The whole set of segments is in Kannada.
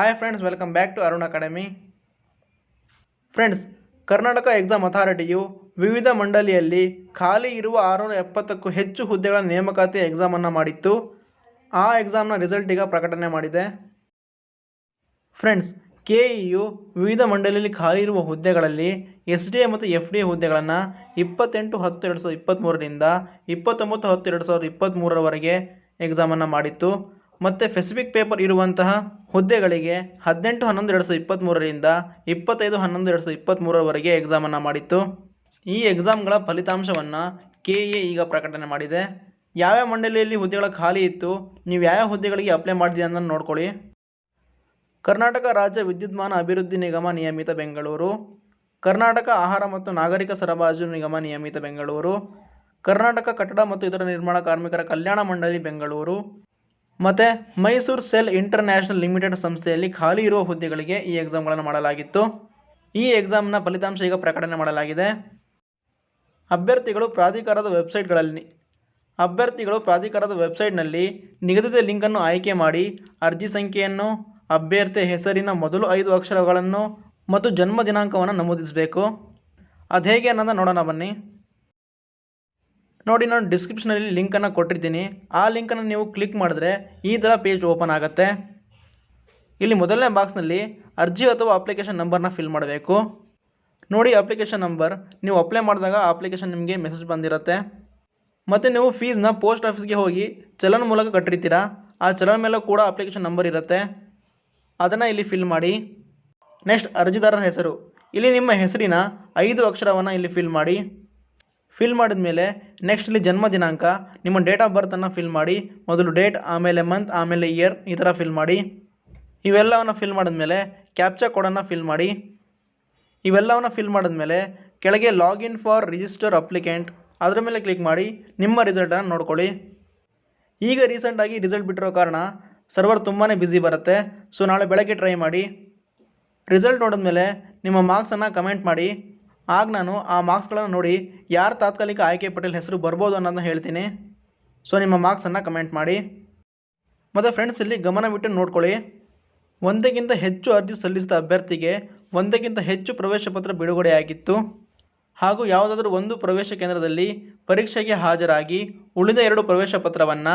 Hi friends welcome back to Arun academy friends Karnataka exam ಅಥಾರಿಟಿಯು ವಿವಿಧ ಮಂಡಳಿಯಲ್ಲಿ ಖಾಲಿ ಇರುವ ಆರುನೂರ ಎಪ್ಪತ್ತಕ್ಕೂ ಹೆಚ್ಚು ಹುದ್ದೆಗಳ ನೇಮಕಾತಿ ಎಕ್ಸಾಮನ್ನು ಮಾಡಿತ್ತು. ಆ ಎಕ್ಸಾಮ್ನ ರಿಸಲ್ಟ್ ಈಗ ಪ್ರಕಟಣೆ ಮಾಡಿದೆ. ಫ್ರೆಂಡ್ಸ್ ಕೆ ಇಯು ವಿವಿಧ ಮಂಡಳಿಯಲ್ಲಿ ಖಾಲಿ ಇರುವ ಹುದ್ದೆಗಳಲ್ಲಿ ಎಸ್ ಡಿ ಎ ಮತ್ತು ಎಫ್ ಡಿ ಎ ಹುದ್ದೆಗಳನ್ನು ಇಪ್ಪತ್ತೆಂಟು ಹತ್ತು ಎರಡು ಸಾವಿರದ ಇಪ್ಪತ್ತ್ಮೂರರಿಂದ ಇಪ್ಪತ್ತೊಂಬತ್ತು ಹತ್ತು ಎರಡು ಸಾವಿರದ ಇಪ್ಪತ್ತ್ಮೂರರವರೆಗೆ ಎಕ್ಸಾಮನ್ನು ಮಾಡಿತ್ತು. ಮತ್ತು ಫೆಸಿಫಿಕ್ ಪೇಪರ್ ಇರುವಂತಹ ಹುದ್ದೆಗಳಿಗೆ ಹದಿನೆಂಟು ಹನ್ನೊಂದು ಎರಡು ಸಾವಿರದ ಇಪ್ಪತ್ತ್ಮೂರರಿಂದ ಇಪ್ಪತ್ತೈದು ಹನ್ನೊಂದು ಎರಡು ಸಾವಿರದ ಇಪ್ಪತ್ತ್ಮೂರರವರೆಗೆ ಎಕ್ಸಾಮನ್ನು ಮಾಡಿತ್ತು. ಈ ಎಕ್ಸಾಮ್ಗಳ ಫಲಿತಾಂಶವನ್ನು ಕೆ ಎ ಈಗ ಪ್ರಕಟಣೆ ಮಾಡಿದೆ. ಯಾವ್ಯಾವ ಮಂಡಳಿಯಲ್ಲಿ ಹುದ್ದೆಗಳ ಖಾಲಿ ಇತ್ತು, ನೀವು ಯಾವ ಹುದ್ದೆಗಳಿಗೆ ಅಪ್ಲೈ ಮಾಡಿದ್ದೀರಿ ಅಂತ ನೋಡ್ಕೊಳ್ಳಿ. ಕರ್ನಾಟಕ ರಾಜ್ಯ ವಿದ್ಯುನ್ಮಾನ ಅಭಿವೃದ್ಧಿ ನಿಗಮ ನಿಯಮಿತ ಬೆಂಗಳೂರು. ಕರ್ನಾಟಕ ಆಹಾರ ಮತ್ತು ನಾಗರಿಕ ಸರಬರಾಜು ನಿಗಮ ನಿಯಮಿತ ಬೆಂಗಳೂರು. ಕರ್ನಾಟಕ ಕಟ್ಟಡ ಮತ್ತು ಇತರ ನಿರ್ಮಾಣ ಕಾರ್ಮಿಕರ ಕಲ್ಯಾಣ ಮಂಡಳಿ ಬೆಂಗಳೂರು. ಮತ್ತು ಮೈಸೂರು ಸೆಲ್ ಇಂಟರ್ನ್ಯಾಷನಲ್ ಲಿಮಿಟೆಡ್ ಸಂಸ್ಥೆಯಲ್ಲಿ ಖಾಲಿ ಇರುವ ಹುದ್ದೆಗಳಿಗೆ ಈ ಎಕ್ಸಾಮ್ಗಳನ್ನು ಮಾಡಲಾಗಿತ್ತು. ಈ ಎಕ್ಸಾಮ್ನ ಫಲಿತಾಂಶ ಈಗ ಪ್ರಕಟಣೆ ಮಾಡಲಾಗಿದೆ. ಅಭ್ಯರ್ಥಿಗಳು ಪ್ರಾಧಿಕಾರದ ವೆಬ್ಸೈಟ್ಗಳಲ್ಲಿ, ಅಭ್ಯರ್ಥಿಗಳು ಪ್ರಾಧಿಕಾರದ ವೆಬ್ಸೈಟ್ನಲ್ಲಿ ನಿಗದಿತ ಲಿಂಕನ್ನು ಆಯ್ಕೆ ಮಾಡಿ, ಅರ್ಜಿ ಸಂಖ್ಯೆಯನ್ನು ಅಭ್ಯರ್ಥಿ ಹೆಸರಿನ ಮೊದಲು ಐದು ಅಕ್ಷರಗಳನ್ನು ಮತ್ತು ಜನ್ಮ ದಿನಾಂಕವನ್ನು ನಮೂದಿಸಬೇಕು. ಅದು ಹೇಗೆ ಅನ್ನೋದನ್ನ ನೋಡೋಣ ಬನ್ನಿ. ನೋಡಿ ನಾನು ಡಿಸ್ಕ್ರಿಪ್ಷನಲ್ಲಿ ಲಿಂಕನ್ನು ಕೊಟ್ಟಿರ್ತೀನಿ. ಆ ಲಿಂಕನ್ನು ನೀವು ಕ್ಲಿಕ್ ಮಾಡಿದ್ರೆ ಈ ಥರ ಪೇಜ್ ಓಪನ್ ಆಗುತ್ತೆ. ಇಲ್ಲಿ ಮೊದಲನೇ ಬಾಕ್ಸ್ನಲ್ಲಿ ಅರ್ಜಿ ಅಥವಾ ಅಪ್ಲಿಕೇಶನ್ ನಂಬರ್ನ ಫಿಲ್ ಮಾಡಬೇಕು. ನೋಡಿ ಅಪ್ಲಿಕೇಶನ್ ನಂಬರ್ ನೀವು ಅಪ್ಲೈ ಮಾಡಿದಾಗ ಆ ಅಪ್ಲಿಕೇಶನ್ ನಿಮಗೆ ಮೆಸೇಜ್ ಬಂದಿರುತ್ತೆ. ಮತ್ತು ನೀವು ಫೀಸ್ನ ಪೋಸ್ಟ್ ಆಫೀಸ್ಗೆ ಹೋಗಿ ಚಲನ್ ಮೂಲಕ ಕಟ್ಟಿರ್ತೀರಾ? ಆ ಚಲನ್ ಮೇಲೆ ಕೂಡ ಅಪ್ಲಿಕೇಶನ್ ನಂಬರ್ ಇರುತ್ತೆ. ಅದನ್ನು ಇಲ್ಲಿ ಫಿಲ್ ಮಾಡಿ. ನೆಕ್ಸ್ಟ್ ಅರ್ಜಿದಾರರ ಹೆಸರು. ಇಲ್ಲಿ ನಿಮ್ಮ ಹೆಸರಿನ ಐದು ಅಕ್ಷರವನ್ನು ಇಲ್ಲಿ ಫಿಲ್ ಮಾಡಿ. ಫಿಲ್ ಮಾಡಿದ ಮೇಲೆ ನೆಕ್ಸ್ಟ್ ಇಲ್ಲಿ ಜನ್ಮ ದಿನಾಂಕ, ನಿಮ್ಮ ಡೇಟ್ ಆಫ್ ಬರ್ತನ್ನು ಫಿಲ್ ಮಾಡಿ, ಮೊದಲು ಡೇಟ್ ಆಮೇಲೆ ಮಂತ್ ಆಮೇಲೆ ಇಯರ್ ಈ ಥರ ಫಿಲ್ ಮಾಡಿ. ಇವೆಲ್ಲವನ್ನು ಫಿಲ್ ಮಾಡಿದ್ಮೇಲೆ ಕ್ಯಾಪ್ಚಾ ಕೋಡನ್ನು ಫಿಲ್ ಮಾಡಿ. ಇವೆಲ್ಲವನ್ನು ಫಿಲ್ ಮಾಡಿದ್ಮೇಲೆ ಕೆಳಗೆ ಲಾಗಿನ್ ಫಾರ್ ರಿಜಿಸ್ಟರ್ ಅಪ್ಲಿಕೆಂಟ್ ಅದರ ಮೇಲೆ ಕ್ಲಿಕ್ ಮಾಡಿ, ನಿಮ್ಮ ರಿಸಲ್ಟನ್ನು ನೋಡ್ಕೊಳ್ಳಿ. ಈಗ ರೀಸೆಂಟಾಗಿ ರಿಸಲ್ಟ್ ಬಿಟ್ಟಿರೋ ಕಾರಣ ಸರ್ವರ್ ತುಂಬಾ ಬ್ಯುಸಿ ಬರುತ್ತೆ. ಸೊ ನಾಳೆ ಬೆಳಗ್ಗೆ ಟ್ರೈ ಮಾಡಿ. ರಿಸಲ್ಟ್ ನೋಡಿದ್ಮೇಲೆ ನಿಮ್ಮ ಮಾರ್ಕ್ಸನ್ನು ಕಮೆಂಟ್ ಮಾಡಿ. ಆಗ ನಾನು ಆ ಮಾರ್ಕ್ಸ್ಗಳನ್ನು ನೋಡಿ ಯಾರು ತಾತ್ಕಾಲಿಕ ಆಯ್ಕೆ ಪಟೇಲ್ ಹೆಸರು ಬರ್ಬೋದು ಅನ್ನೋದನ್ನ ಹೇಳ್ತೀನಿ. ಸೊ ನಿಮ್ಮ ಮಾರ್ಕ್ಸನ್ನು ಕಮೆಂಟ್ ಮಾಡಿ. ಮತ್ತು ಫ್ರೆಂಡ್ಸ್ ಇಲ್ಲಿ ಗಮನವಿಟ್ಟು ನೋಡ್ಕೊಳ್ಳಿ. ಒಂದಕ್ಕಿಂತ ಹೆಚ್ಚು ಅರ್ಜಿ ಸಲ್ಲಿಸಿದ ಅಭ್ಯರ್ಥಿಗೆ ಒಂದಕ್ಕಿಂತ ಹೆಚ್ಚು ಪ್ರವೇಶ ಪತ್ರ ಬಿಡುಗಡೆಯಾಗಿತ್ತು ಹಾಗೂ ಯಾವುದಾದ್ರೂ ಒಂದು ಪ್ರವೇಶ ಕೇಂದ್ರದಲ್ಲಿ ಪರೀಕ್ಷೆಗೆ ಹಾಜರಾಗಿ ಉಳಿದ ಎರಡು ಪ್ರವೇಶ ಪತ್ರವನ್ನು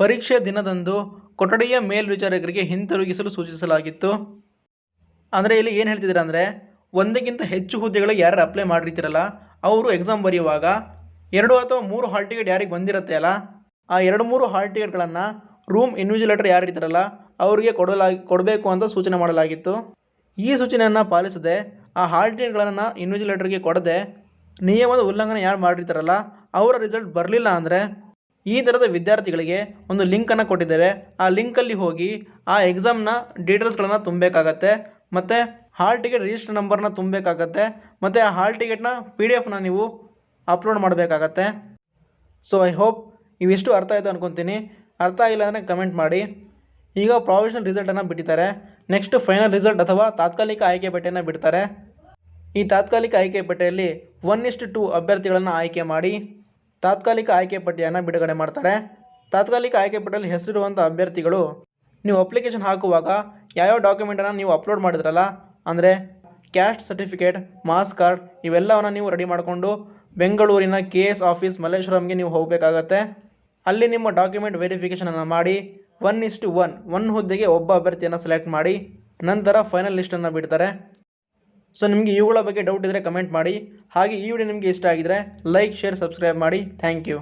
ಪರೀಕ್ಷೆ ದಿನದಂದು ಕೊಠಡಿಯ ಮೇಲ್ವಿಚಾರಕರಿಗೆ ಹಿಂತಿರುಗಿಸಲು ಸೂಚಿಸಲಾಗಿತ್ತು. ಅಂದರೆ ಇಲ್ಲಿ ಏನು ಹೇಳ್ತಿದ್ದೀರಾ ಅಂದರೆ ಒಂದಕ್ಕಿಂತ ಹೆಚ್ಚು ಹುದ್ದೆಗಳಿಗೆ ಯಾರು ಅಪ್ಲೈ ಮಾಡಿರ್ತೀರಲ್ಲ, ಅವರು ಎಕ್ಸಾಮ್ ಬರೆಯುವಾಗ ಎರಡು ಅಥವಾ ಮೂರು ಹಾಲ್ ಟಿಕೆಟ್ ಯಾರಿಗೆ ಬಂದಿರುತ್ತೆ ಅಲ್ಲ, ಆ ಎರಡು ಮೂರು ಹಾಲ್ ಟಿಕೆಟ್ಗಳನ್ನು ರೂಮ್ ಇನ್ವಿಜಿಲೇಟರ್ ಯಾರು ಇರ್ತಾರಲ್ಲ ಅವರಿಗೆ ಕೊಡಲಾಗಿ ಕೊಡಬೇಕು ಅಂತ ಸೂಚನೆ ಮಾಡಲಾಗಿತ್ತು. ಈ ಸೂಚನೆಯನ್ನು ಪಾಲಿಸದೆ ಆ ಹಾಲ್ ಟಿಕೆಟ್ಗಳನ್ನು ಇನ್ವಿಜಿಲೇಟರ್ಗೆ ಕೊಡದೆ ನಿಯಮದ ಉಲ್ಲಂಘನೆ ಯಾರು ಮಾಡಿರ್ತಾರಲ್ಲ, ಅವರ ರಿಸಲ್ಟ್ ಬರಲಿಲ್ಲ ಅಂದರೆ ಈ ಥರದ ವಿದ್ಯಾರ್ಥಿಗಳಿಗೆ ಒಂದು ಲಿಂಕನ್ನು ಕೊಟ್ಟಿದ್ದಾರೆ. ಆ ಲಿಂಕಲ್ಲಿ ಹೋಗಿ ಆ ಎಕ್ಸಾಮ್ನ ಡೀಟೇಲ್ಸ್ಗಳನ್ನು ತುಂಬಬೇಕಾಗತ್ತೆ. ಮತ್ತು ಹಾಲ್ ಟಿಕೆಟ್ ರಿಜಿಸ್ಟರ್ ನಂಬರ್ನ ತುಂಬಬೇಕಾಗತ್ತೆ, ಮತ್ತು ಆ ಹಾಲ್ ಟಿಕೆಟ್ನ ಪಿ ಡಿ ಎಫ್ನ ನೀವು ಅಪ್ಲೋಡ್ ಮಾಡಬೇಕಾಗತ್ತೆ. ಸೊ ಐ ಹೋಪ್ ಇವೆಷ್ಟು ಅರ್ಥ ಆಯಿತು ಅನ್ಕೊತೀನಿ. ಅರ್ಥ ಆಗಿಲ್ಲ ಅಂದರೆ ಕಮೆಂಟ್ ಮಾಡಿ. ಈಗ ಪ್ರಾವಿಷನಲ್ ರಿಸಲ್ಟನ್ನು ಬಿಟ್ಟಿದ್ದಾರೆ. ನೆಕ್ಸ್ಟ್ ಫೈನಲ್ ರಿಸಲ್ಟ್ ಅಥವಾ ತಾತ್ಕಾಲಿಕ ಆಯ್ಕೆ ಪಟ್ಟಿಯನ್ನು ಬಿಡ್ತಾರೆ. ಈ ತಾತ್ಕಾಲಿಕ ಆಯ್ಕೆ ಪಟ್ಟಿಯಲ್ಲಿ ಒನ್ ಇಷ್ಟು ಟು ಅಭ್ಯರ್ಥಿಗಳನ್ನು ಆಯ್ಕೆ ಮಾಡಿ, ತಾತ್ಕಾಲಿಕ ಆಯ್ಕೆ ಪಟ್ಟಿಯನ್ನು ಬಿಡುಗಡೆ ಮಾಡ್ತಾರೆ. ತಾತ್ಕಾಲಿಕ ಆಯ್ಕೆ ಪಟ್ಟಿಯಲ್ಲಿ ಹೆಸರಿರುವಂಥ ಅಭ್ಯರ್ಥಿಗಳು, ನೀವು ಅಪ್ಲಿಕೇಶನ್ ಹಾಕುವಾಗ ಯಾವ್ಯಾವ ಡಾಕ್ಯುಮೆಂಟನ್ನು ನೀವು ಅಪ್ಲೋಡ್ ಮಾಡಿದ್ರಲ್ಲ ಅಂದರೆ ಕ್ಯಾಸ್ಟ್ ಸರ್ಟಿಫಿಕೇಟ್ ಮಾಸ್ ಕಾರ್ಡ್ ಇವೆಲ್ಲವನ್ನು ನೀವು ರೆಡಿ ಮಾಡಿಕೊಂಡು ಬೆಂಗಳೂರಿನ ಕೆ ಎಸ್ ಆಫೀಸ್ ಮಲ್ಲೇಶ್ವರಂಗೆ ನೀವು ಹೋಗಬೇಕಾಗತ್ತೆ. ಅಲ್ಲಿ ನಿಮ್ಮ ಡಾಕ್ಯುಮೆಂಟ್ ವೆರಿಫಿಕೇಷನನ್ನು ಮಾಡಿ ಒನ್ ಇಸ್ಟು ಒನ್ ಒನ್ ಹುದ್ದೆಗೆ ಒಬ್ಬ ಅಭ್ಯರ್ಥಿಯನ್ನು ಸೆಲೆಕ್ಟ್ ಮಾಡಿ, ನಂತರ ಫೈನಲ್ ಲಿಸ್ಟನ್ನು ಬಿಡ್ತಾರೆ. ಸೊ ನಿಮಗೆ ಇವುಗಳ ಬಗ್ಗೆ ಡೌಟ್ ಇದ್ದರೆ ಕಮೆಂಟ್ ಮಾಡಿ. ಹಾಗೆ ಈ ವಿಡಿಯೋ ನಿಮಗೆ ಇಷ್ಟ ಆಗಿದರೆ ಲೈಕ್ ಶೇರ್ ಸಬ್ಸ್ಕ್ರೈಬ್ ಮಾಡಿ. Thank you